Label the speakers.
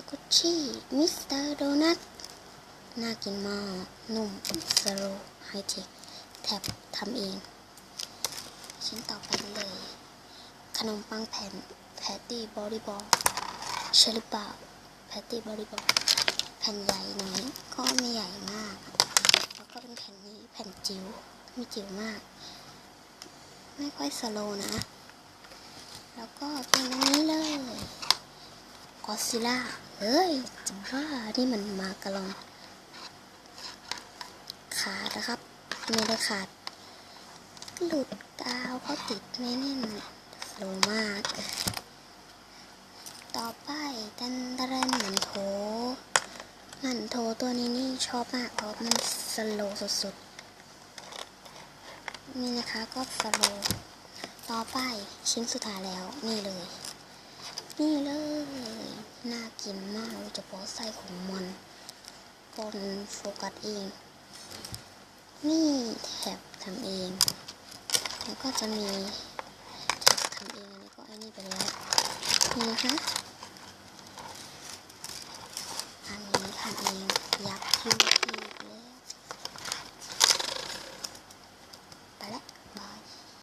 Speaker 1: สกุชชี่มิสเตอร์โดนัทน่ากินมากนุ่มสโลไฮเทคแถบทำเอง ชิ้นต่อไปเลย ขนมปังแผ่นแพตตี้บอดี้บอลใช่หรือเปล่าแพตตี้บอดี้บอลแผ่นใหญ่หน่อยก็ไม่ใหญ่มาก แล้วก็เป็นแผ่นนี้แผ่นจิ๋วไม่จิ๋วมาก ไม่ค่อยสโลนะ แล้วก็เป็นอันนี้เลยกอซิล่า เฮ้ยจะว่านี่มันมากระลอง ขาดนะครับ ไม่ได้ขาด หลุดกาวเขาติดไม่แน่นสโลมาก ต่อไปดันดรันเหมือนโถหมันโถตัวนี้นี่ชอบมากเพราะมันสโลสุดๆ นี่นะคะก็สโลต่อไปชิ้นสุดท้ายแล้ว นี่เลย นี่เลย กินมากโดยเฉพาะไส้ของมันพอมันโฟกัสเอง นี่แถบทำเอง แล้วก็จะมีแถบทำเองอันนี้ก็ไอ้นี่ไปแล้ว นี่นะคะอันนี้ทำเองยักษ์ที่